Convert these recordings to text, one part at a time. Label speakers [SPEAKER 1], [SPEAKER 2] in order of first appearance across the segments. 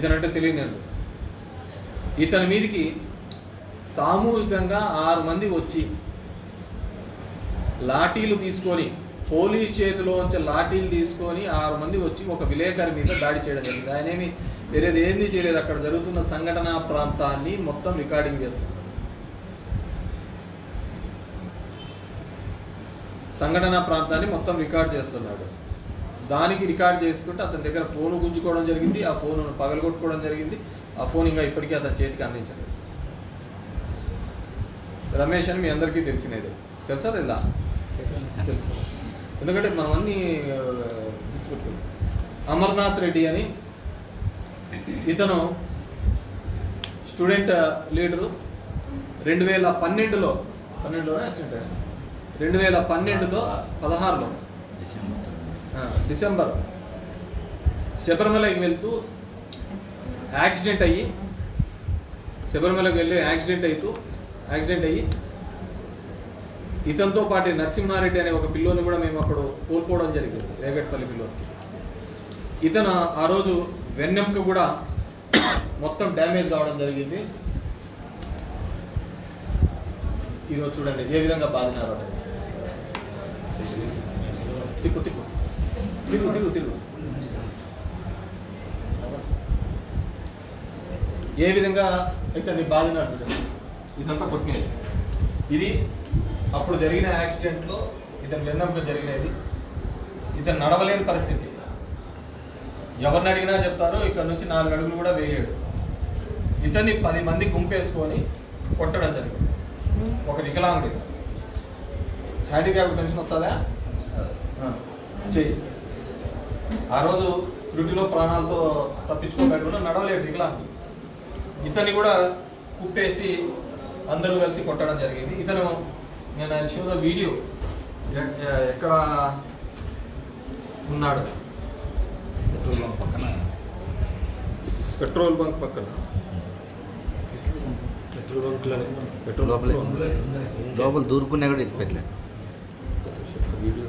[SPEAKER 1] ఇతనంటే తెలియలేదు ఇతని మీదికి సామూహికంగా ఆరు మంది వచ్చి లాఠీలు తీసుకొని పోలీస్ చేతిలోంచి లాఠీలు తీసుకొని ఆరు మంది వచ్చి ఒక విలేకరి మీద దాడి చేయడం జరిగింది. ఆయన ఏమి వేరేది ఏంది చేయలేదు. అక్కడ జరుగుతున్న సంఘటన ప్రాంతాన్ని మొత్తం రికార్డింగ్ చేస్తున్నారు సంఘటన ప్రాంతాన్ని మొత్తం రికార్డ్ చేస్తున్నాడు. దానికి రికార్డ్ చేసుకుంటే అతని దగ్గర ఫోన్ గుంజుకోవడం జరిగింది ఆ ఫోన్ పగలగొట్టుకోవడం జరిగింది ఆ ఫోన్ ఇంకా ఇప్పటికీ అతని చేతికి అందించలేదు. రమేష్ అని మీ అందరికీ తెలిసినదే. తెలుసా తెల్లా తెలుసు. ఎందుకంటే మనం అన్ని అమర్నాథ్ రెడ్డి అని ఇతను స్టూడెంట్ లీడరు. రెండు వేల పన్నెండులో పన్నెండులో రెండు వేల పన్నెండులో పదహారులో. December December. శబరిమలకి వెళ్తూ యాక్సిడెంట్ అయ్యి శబరిమలకి వెళ్ళి యాక్సిడెంట్ అవుతూ యాక్సిడెంట్ అయ్యి ఇతనితో పాటు నరసింహారెడ్డి అనే ఒక పిల్లోని కూడా మేము అప్పుడు కోల్పోవడం జరిగింది రేగట్పల్లి పిల్లోకి ఇతను ఆ రోజు వెన్నెంక కూడా మొత్తం డ్యామేజ్ కావడం జరిగింది. ఈరోజు చూడండి ఏ విధంగా బాధినారు. తిప్పు తిప్పు. తిరుగు తిరుగు తిరుగు. ఏ విధంగా అయితే నీ చూడండి ఇదంతా కొట్టినది. ఇది అప్పుడు జరిగిన యాక్సిడెంట్లో ఇతను వెన్నెంక జరిగినది. ఇతను నడవలేని పరిస్థితి. ఎవరిని అడిగినా చెప్తారు ఇక్కడ నుంచి నాలుగు అడుగులు కూడా వేయలేడు ఇతన్ని పది మంది గుంపేసుకొని కొట్టడం జరిగింది. ఒక వికలాంగుడు ఇతను హ్యాండిక్యాప్ పెన్షన్ వస్తుందా. చెయ్యి. ఆ రోజు త్రుటిలో ప్రాణాలతో తప్పించుకోబెట్టుకుని నడవలేడు వికలాంగుడు ఇతన్ని కూడా కుప్పేసి అందరూ కలిసి కొట్టడం జరిగింది. ఇతను నేను ఆయన షోలో వీడియో ఎక్కడ ఉన్నాడు?
[SPEAKER 2] పెట్రోల్ బంక్ పక్కన.
[SPEAKER 1] పెట్రోల్ బంక్ పక్కన.
[SPEAKER 2] పెట్రోల్ బంక్లో
[SPEAKER 1] పెట్రోల్
[SPEAKER 3] లోపలే. లోపల. దూరుకున్నా కూడా ఇటు పెట్టలే
[SPEAKER 1] వీడియో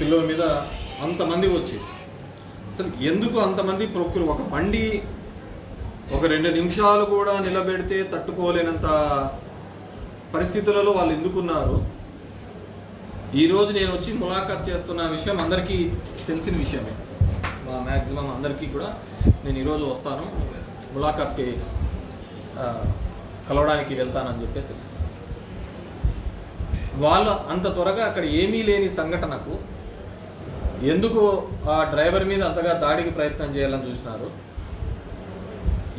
[SPEAKER 1] పిల్లల మీద అంతమంది వచ్చి అసలు ఎందుకు అంతమంది ప్రొక్యూర్ ఒక బండి ఒక రెండు నిమిషాలు కూడా నిలబెడితే తట్టుకోలేనంత పరిస్థితులలో వాళ్ళు ఎందుకున్నారు? ఈరోజు నేను వచ్చి ములాఖాత్ చేస్తున్న విషయం అందరికీ తెలిసిన విషయమే. మా మ్యాక్సిమం అందరికీ కూడా నేను ఈరోజు వస్తాను ములాఖాత్కి కలవడానికి వెళ్తానని చెప్పేసి తెలుసు. వాళ్ళు అంత త్వరగా అక్కడ ఏమీ లేని సంఘటనకు ఎందుకు ఆ డ్రైవర్ మీద అంతగా దాడికి ప్రయత్నం చేయాలని చూసినారు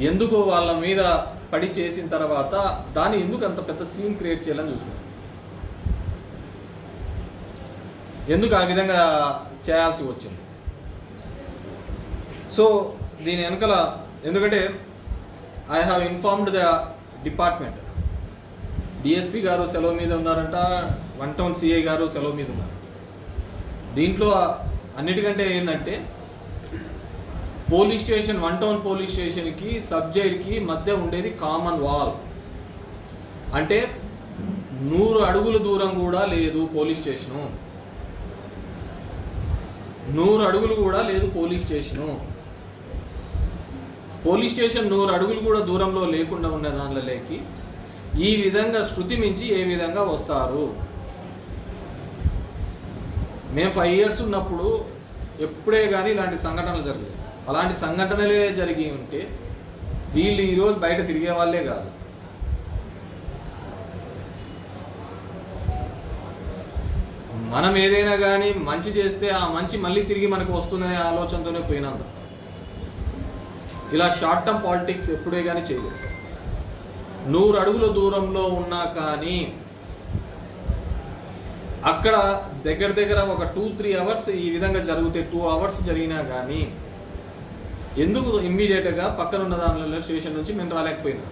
[SPEAKER 1] ఎందుకు వాళ్ళ మీద పడి చేసిన తర్వాత దాన్ని ఎందుకు అంత పెద్ద సీన్ క్రియేట్ చేయాలని చూసినారు ఎందుకు ఆ విధంగా చేయాల్సి వచ్చింది? సో దీని వెనకాల ఎందుకంటే I have informed the department DSP గారు సెలవు మీద ఉన్నారంట వన్ టౌన్ సిఐ గారు సెలవు మీద ఉన్నారు దీంట్లో అన్నిటికంటే ఏంటంటే police station one town police స్టేషన్కి సబ్ జైలుకి మధ్య ఉండేది కామన్ వాల్. అంటే నూరు అడుగుల దూరం కూడా లేదు పోలీస్ స్టేషను. నూరు అడుగులు కూడా లేదు పోలీస్ స్టేషను. పోలీస్ స్టేషన్ నూరు అడుగులు కూడా దూరంలో లేకుండా ఉన్న దానిలోకి ఈ విధంగా శృతి మించి ఏ విధంగా వస్తారు? మేము ఫైవ్ ఇయర్స్ ఉన్నప్పుడు ఎప్పుడే కానీ ఇలాంటి సంఘటనలు జరగలేదు. అలాంటి సంఘటనలే జరిగి ఉంటే వీళ్ళు ఈరోజు బయట తిరిగే వాళ్ళే కాదు. మనం ఏదైనా కానీ మంచి చేస్తే ఆ మంచి మళ్ళీ తిరిగి మనకు వస్తుందనే ఆలోచనతోనే పోయినంత ఇలా షార్ట్ టర్మ్ పాలిటిక్స్ ఎప్పుడే కానీ చేయలేదు. నూరు అడుగుల దూరంలో ఉన్నా కానీ అక్కడ దగ్గర దగ్గర ఒక టూ త్రీ అవర్స్ ఈ విధంగా జరిగితే టూ అవర్స్ జరిగినా కానీ ఎందుకు ఇమ్మీడియట్గా పక్కన ఉన్న దానిలో స్టేషన్ నుంచి మేము రాలేకపోయినా?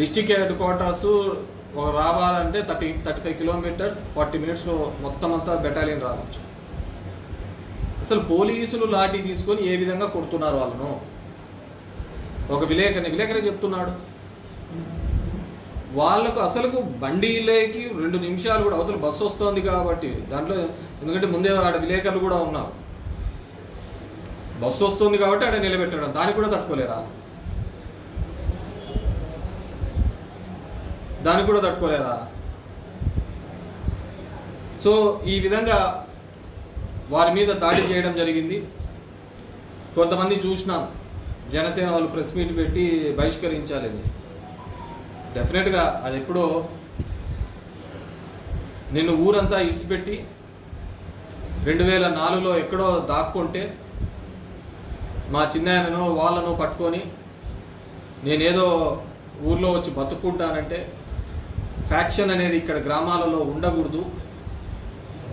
[SPEAKER 1] డిస్టిక్ హెడ్ క్వార్టర్స్ రావాలంటే thirty thirty five kilometres forty మినిట్స్లో మొత్తం అంతా బెటాలియన్ రావచ్చు. అసలు పోలీసులు లాఠీ తీసుకొని ఏ విధంగా కొడుతున్నారు వాళ్ళను? ఒక విలేకరిని విలేకరి చెప్తున్నాడు. వాళ్ళకు అసలుకు బండిలోకి రెండు నిమిషాలు కూడా అవతల బస్సు వస్తోంది కాబట్టి దాంట్లో ఎందుకంటే ముందే ఆడ విలేకరులు కూడా ఉన్నారు. బస్సు వస్తుంది కాబట్టి ఆడ నిలబెట్టడం దాన్ని కూడా తట్టుకోలేరా? దాన్ని కూడా తట్టుకోలేరా? సో ఈ విధంగా వారి మీద దాడి చేయడం జరిగింది. కొంతమంది చూసినాం. జనసేన వాళ్ళు ప్రెస్ మీట్ పెట్టి బహిష్కరించాలని. డెఫినెట్గా అది ఎప్పుడో నిన్ను ఊరంతా ఇడిచిపెట్టి రెండు వేల నాలుగులో ఎక్కడో దాక్కుంటే మా చిన్నాయనను వాళ్ళను పట్టుకొని నేనేదో ఊర్లో వచ్చి బతుకుంటానంటే ఫ్యాక్షన్ అనేది ఇక్కడ గ్రామాలలో ఉండకూడదు.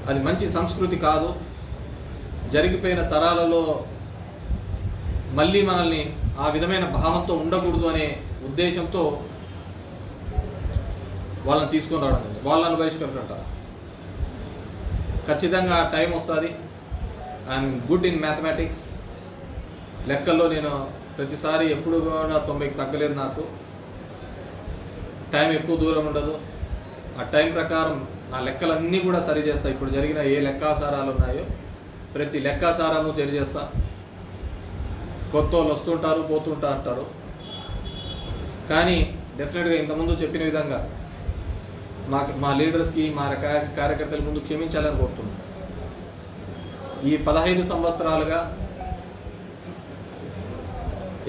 [SPEAKER 1] అది మంచి సంస్కృతి కాదు. జరిగిపోయిన తరాలలో మళ్ళీ మనల్ని ఆ విధమైన భావంతో ఉండకూడదు అనే ఉద్దేశంతో వాళ్ళని తీసుకొని రావడం జరిగింది. వాళ్ళని బహిష్కరించారు ఖచ్చితంగా టైం వస్తుంది. ఐఎమ్ గుడ్ ఇన్ మ్యాథమెటిక్స్ లెక్కల్లో నేను ప్రతిసారి ఎప్పుడు కూడా తొంభైకి తగ్గలేదు నాకు. టైం ఎక్కువ దూరం ఉండదు. ఆ టైం ప్రకారం నా లెక్కలన్నీ కూడా సరి చేస్తా. ఇప్పుడు జరిగిన ఏ లెక్కాసారాలు ఉన్నాయో ప్రతి లెక్కాసారాలు సరి చేస్తా కొత్త వాళ్ళు వస్తుంటారు పోతుంటా అంటారు. కానీ డెఫినెట్గా ఇంతకుముందు చెప్పిన విధంగా మా మా లీడర్స్కి మా కార్యకర్తల ముందు క్షమించాలని కోరుతున్నాను ఈ పదహైదు సంవత్సరాలుగా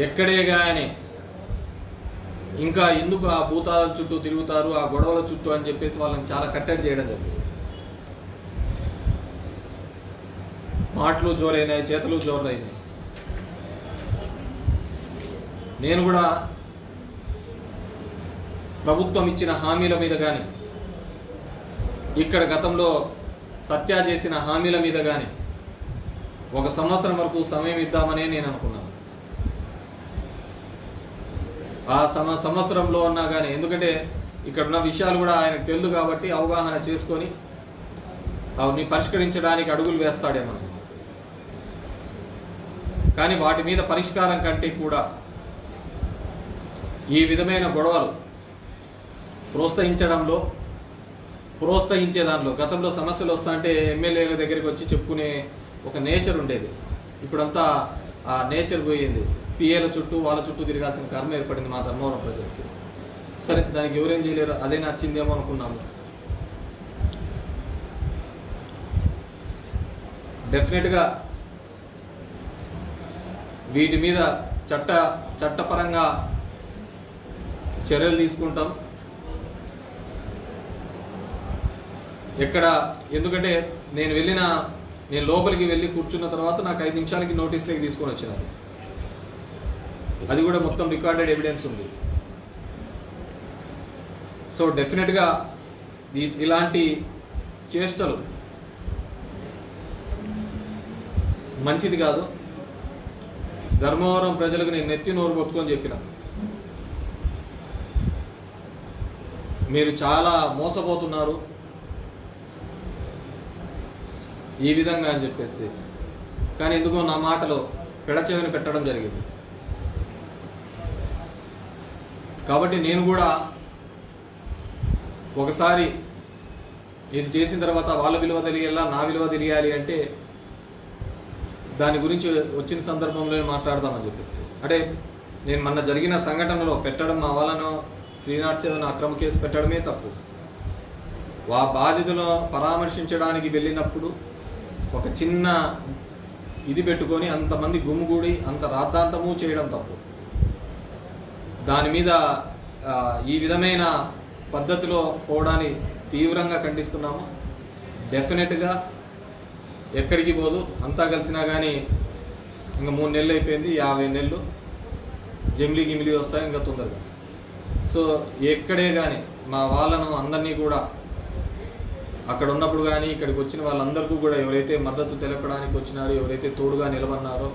[SPEAKER 1] ఎక్కడే కానీ ఇంకా ఎందుకు ఆ భూతాల చుట్టూ తిరుగుతారు ఆ గొడవల చుట్టూ అని చెప్పేసి వాళ్ళని చాలా కట్టడి చేయడం జరిగింది. మాటలు జోరైనాయి చేతులు జోరైనాయి. నేను కూడా ప్రభుత్వం ఇచ్చిన హామీల మీద కానీ ఇక్కడ గతంలో సత్య చేసిన హామీల మీద కానీ ఒక సంవత్సరం వరకు సమయం ఇద్దామనే నేను అనుకున్నాను. ఆ సమ సంవత్సరంలో ఉన్నా కానీ ఎందుకంటే ఇక్కడ ఉన్న విషయాలు కూడా ఆయనకు తెలుసు కాబట్టి అవగాహన చేసుకొని అవన్నీ పరిష్కరించడానికి అడుగులు వేస్తాడేమో. కానీ వాటి మీద పరిష్కారం కంటే కూడా ఈ విధమైన గొడవలు ప్రోత్సహించడంలో ప్రోత్సహించే దానిలో. గతంలో సమస్యలు వస్తాయంటే ఎమ్మెల్యేల దగ్గరికి వచ్చి చెప్పుకునే ఒక నేచర్ ఉండేది. ఇప్పుడంతా ఆ నేచర్ పోయింది. పిఏల చుట్టూ వాళ్ళ చుట్టూ తిరగాల్సిన కర్మ ఏర్పడింది మా ధర్మవరం ప్రజలకి. సరే దానికి ఎవరేం చేయలేరు? అదే నచ్చిందేమో అనుకున్నాము. డెఫినెట్గా వీటి మీద చట్ట చట్టపరంగా చర్యలు తీసుకుంటాం. ఎక్కడ? ఎందుకంటే నేను వెళ్ళిన నేను లోపలికి వెళ్ళి కూర్చున్న తర్వాత నాకు ఐదు నిమిషాలకి నోటీస్లోకి తీసుకొని వచ్చినారు. అది కూడా మొత్తం రికార్డెడ్ ఎవిడెన్స్ ఉంది. సో డెఫినెట్గా ఇలాంటి చేష్టలు మంచిది కాదు. ధర్మవరం ప్రజలకు నేను నెత్తి నోరు కొట్టుకొని చెప్పిన. మీరు చాలా మోసపోతున్నారు. ఈ విధంగా అని చెప్పేసి. కానీ ఎందుకో నా మాటలో పెడచెవిని పెట్టడం జరిగింది. కాబట్టి నేను కూడా ఒకసారి ఇది చేసిన తర్వాత వాళ్ళ విలువ తెలియాలా నా విలువ తెలియాలి అంటే దాని గురించి వచ్చిన సందర్భంలో మాట్లాడదామని చెప్పేసి. అంటే నేను మొన్న జరిగిన సంఘటనలో పెట్టడం మా వాళ్ళను త్రీ నాట్ సెవెన్ అక్రమ కేసు పెట్టడమే తప్పు. వా బాధితులను పరామర్శించడానికి వెళ్ళినప్పుడు ఒక చిన్న ఇది పెట్టుకొని అంతమంది గుమ్ముగూడి అంత రాద్ధాంతము చేయడం తప్పు. దాని మీద ఈ విధమైన పద్ధతిలో పోవడాన్ని తీవ్రంగా ఖండిస్తున్నాము. డెఫినెట్గా ఎక్కడికి పోదు అంతా కలిసినా కానీ ఇంకా మూడు నెలలు అయిపోయింది యాభై నెలలు. జమిలి గిమిలి వస్తాయి ఇంకా తొందరగా. సో ఎక్కడే కానీ మా వాళ్ళను అందరినీ కూడా అక్కడ ఉన్నప్పుడు కానీ ఇక్కడికి వచ్చిన వాళ్ళందరికీ కూడా ఎవరైతే మద్దతు తెలపడానికి వచ్చినారో ఎవరైతే తోడుగా నిలబడినారో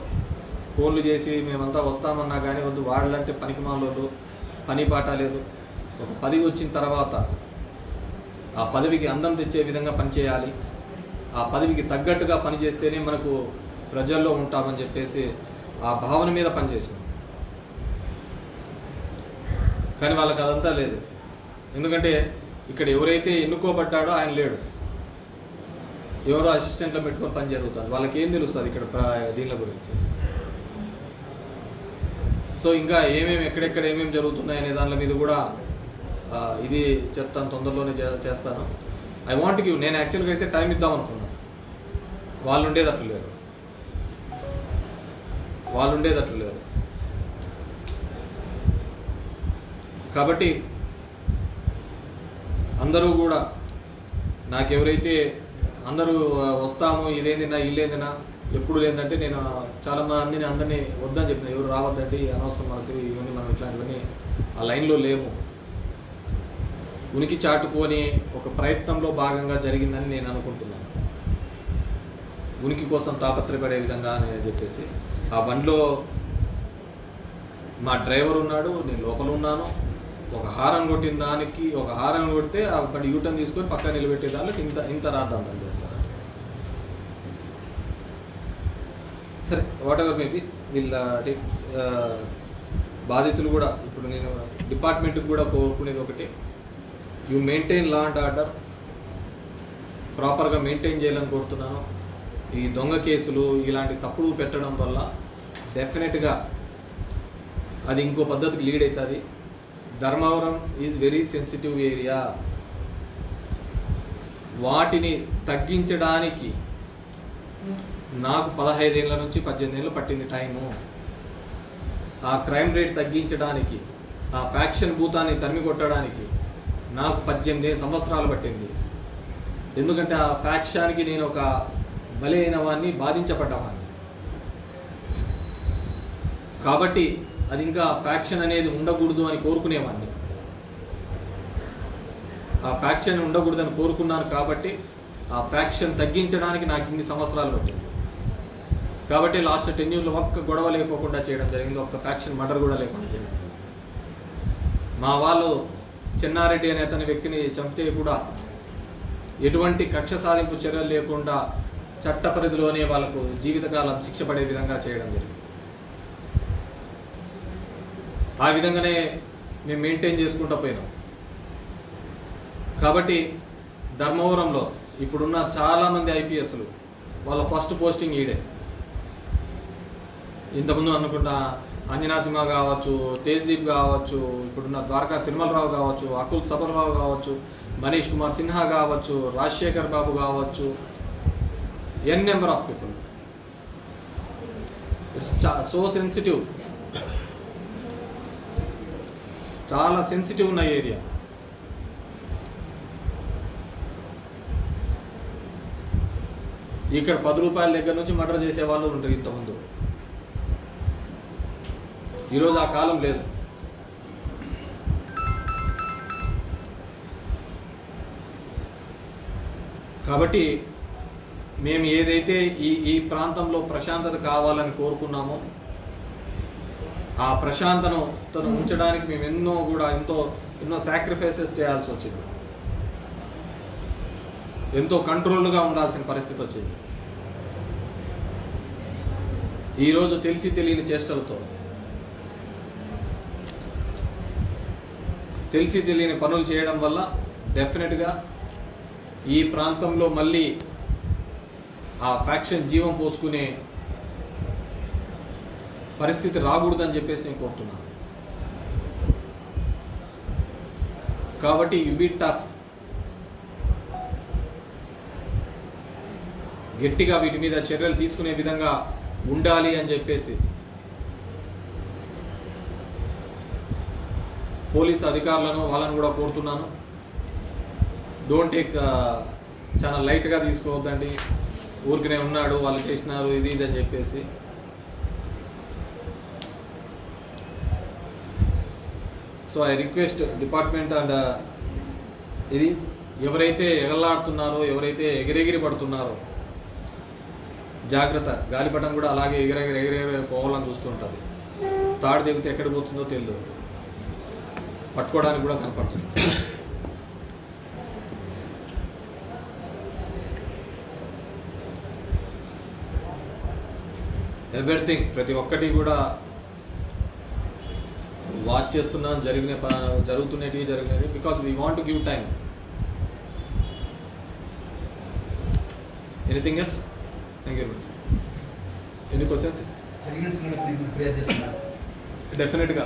[SPEAKER 1] ఫోన్లు చేసి మేమంతా వస్తామన్నా కానీ వద్దు వాళ్ళంటే పనికి మాలోళ్ళు పని పాట లేదు. ఒక పదవి వచ్చిన తర్వాత ఆ పదవికి అందం తెచ్చే విధంగా పనిచేయాలి ఆ పదవికి తగ్గట్టుగా పనిచేస్తేనే మనకు ప్రజల్లో ఉంటామని చెప్పేసి ఆ భావన మీద పనిచేసాం కానీ వాళ్ళకి అదంతా లేదు. ఎందుకంటే ఇక్కడ ఎవరైతే ఎన్నుకోబడ్డాడో ఆయన లేడు. ఎవరో అసిస్టెంట్లో పెట్టుకొని పని జరుగుతుంది. వాళ్ళకి ఏం తెలుస్తుంది ఇక్కడ ప్ర- దీనిల గురించి? సో ఇంకా ఏమేమి ఎక్కడెక్కడ ఏమేమి జరుగుతున్నాయి అనే దానిల మీద కూడా ఇది చెప్తాను తొందరలోనే చేస్తాను. ఐ వాంట్ గివ్ నేను యాక్చువల్గా అయితే టైం ఇద్దాం అనుకున్నాను వాళ్ళు ఉండేది అట్లు లేరు. వాళ్ళు ఉండేది అట్లు లేరు. కాబట్టి అందరూ కూడా నాకెవరైతే అందరూ వస్తాము ఇదేందినా ఇల్లేందినా ఎప్పుడు లేదంటే నేను చాలా మందిని అందరినీ వద్దని చెప్పిన. ఎవరు రావద్దండి అనవసరం మనకి ఇవన్నీ మనం ఇట్లాంటివన్నీ ఆ లైన్లో లేము. ఉనికి చాటుకొని ఒక ప్రయత్నంలో భాగంగా జరిగిందని నేను అనుకుంటున్నాను. ఉనికి కోసం తాపత్రయపడే విధంగా అని చెప్పేసి. ఆ బండిలో మా డ్రైవర్ ఉన్నాడు నేను లోపల ఉన్నాను. ఒక హారం కొట్టిన దానికి ఒక హారం కొడితే అక్కడ యూటర్న్ తీసుకొని పక్కన నిలబెట్టే దానికి ఇంత ఇంత రాద్దాంతం చేస్తారు? సరే వాట్ ఎవర్ మేబీ వీళ్ళ బాధితులు కూడా ఇప్పుడు నేను డిపార్ట్మెంట్కి కూడా కోరుకునేది ఒకటి. You maintain law and order ప్రాపర్గా మెయింటైన్ చేయాలని కోరుతున్నాను. ఈ దొంగ కేసులు ఇలాంటి తప్పుడు పెట్టడం వల్ల డెఫినెట్గా అది ఇంకో పద్ధతికి లీడ్ అవుతుంది. Dharmavaram is very sensitive area వాటిని తగ్గించడానికి నాకు పదహైదేళ్ళ నుంచి పద్దెనిమిది ఏళ్ళు పట్టింది టైము ఆ క్రైమ్ రేట్ తగ్గించడానికి ఆ ఫ్యాక్షన్ భూతాన్ని తరిమి కొట్టడానికి నాకు పద్దెనిమిది సంవత్సరాలు పట్టింది. ఎందుకంటే ఆ ఫ్యాక్షన్కి నేను ఒక బలైన వాడిని బాధించబడ్డవాడిని. కాబట్టి అది ఇంకా ఫ్యాక్షన్ అనేది ఉండకూడదు అని కోరుకునేవాడిని. ఆ ఫ్యాక్షన్ ఉండకూడదని కోరుకున్నాను కాబట్టి ఆ ఫ్యాక్షన్ తగ్గించడానికి నాకు ఇన్ని సంవత్సరాలు పట్టింది. కాబట్టి లాస్ట్ టెన్ ఇయర్లో ఒక్క గొడవ లేకోకుండా చేయడం జరిగింది. ఒక్క ఫ్యాక్షన్ మర్డర్ కూడా లేకుండా చేయడం జరిగింది. మా వాళ్ళు చెన్నారెడ్డి అనే అతని వ్యక్తిని చంపితే కూడా ఎటువంటి కక్ష సాధింపు చర్యలు లేకుండా చట్ట పరిధిలోనే వాళ్ళకు జీవితకాలం శిక్ష పడే విధంగా చేయడం జరిగింది. ఆ విధంగానే మేము మెయింటైన్ చేసుకుంటూ పోయినాం. కాబట్టి ధర్మవరంలో ఇప్పుడున్న చాలామంది ఐపీఎస్లు వాళ్ళ ఫస్ట్ పోస్టింగ్ ఈడే. ఇంతకుముందు అనుకుంటా అంజనా సింహ కావచ్చు తేజ్దీప్ కావచ్చు ఇప్పుడున్న ద్వారకా తిరుమలరావు కావచ్చు అకుల్ సబర్రావు కావచ్చు మనీష్ కుమార్ సిన్హా కావచ్చు రాజశేఖర్ బాబు కావచ్చు n number of people it's so sensitive చాలా సెన్సిటివ్ ఉన్న ఏరియా ఇక్కడ పది రూపాయల దగ్గర నుంచి మర్డర్ చేసే వాళ్ళు ఉంటారు ఇంతకుముందు. ఈరోజు ఆ కాలం లేదు. కాబట్టి మేము ఏదైతే ఈ ఈ ప్రాంతంలో ప్రశాంతత కావాలని కోరుకున్నామో ఆ ప్రశాంతను తను ఉంచడానికి మేము ఎన్నో కూడా ఎంతో ఎన్నో సాక్రిఫైసెస్ చేయాల్సి వచ్చింది. ఎంతో కంట్రోల్గా ఉండాల్సిన పరిస్థితి వచ్చింది. ఈరోజు తెలిసి తెలియని చేష్టలతో తెలిసి తెలియని పనులు చేయడం వల్ల డెఫినెట్గా ఈ ప్రాంతంలో మళ్ళీ ఆ ఫ్యాక్షన్ జీవం పోసుకునే పరిస్థితి రాకూడదని చెప్పేసి నేను కోరుతున్నాను. కాబట్టి యు బీ టఫ్ గట్టిగా వీటి మీద చర్యలు తీసుకునే విధంగా ఉండాలి అని చెప్పేసి. పోలీస్ అధికారులను వాళ్ళని కూడా కోరుతున్నాను. డోంట్ టేక్ uh, చాలా లైట్గా తీసుకోవద్దండి. ఊరికనే ఉన్నాడు వాళ్ళు చేసినారు ఇది ఇది అని చెప్పేసి. So I request department and uh, ఇది ఎవరైతే ఎగలాడుతున్నారో ఎవరైతే ఎగిరెగిరి పడుతున్నారో జాగ్రత్త. గాలిపటం కూడా అలాగే ఎగిరెగిరి ఎగిరెగిరి పోవాలని చూస్తుంటుంది తాడు దిగితే ఎక్కడ పోతుందో తెలియదు పట్టుకోవడానికి కూడా కనపడుతుంది ఎవ్రీథింగ్ ప్రతి ఒక్కటి కూడా వాచ్ చేస్తున్నాం జరిగిన జరుగుతున్నవి జరిగినవి because we want to give time anything else thank you any questions డెఫినెట్గా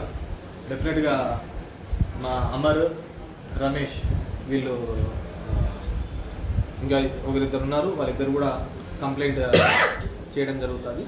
[SPEAKER 1] డెఫినెట్గా మా అమర్ రమేష్ వీళ్ళు ఇంకా ఒకరిద్దరు ఉన్నారు. వాళ్ళిద్దరు కూడా కంప్లైంట్ చేయడం జరుగుతుంది.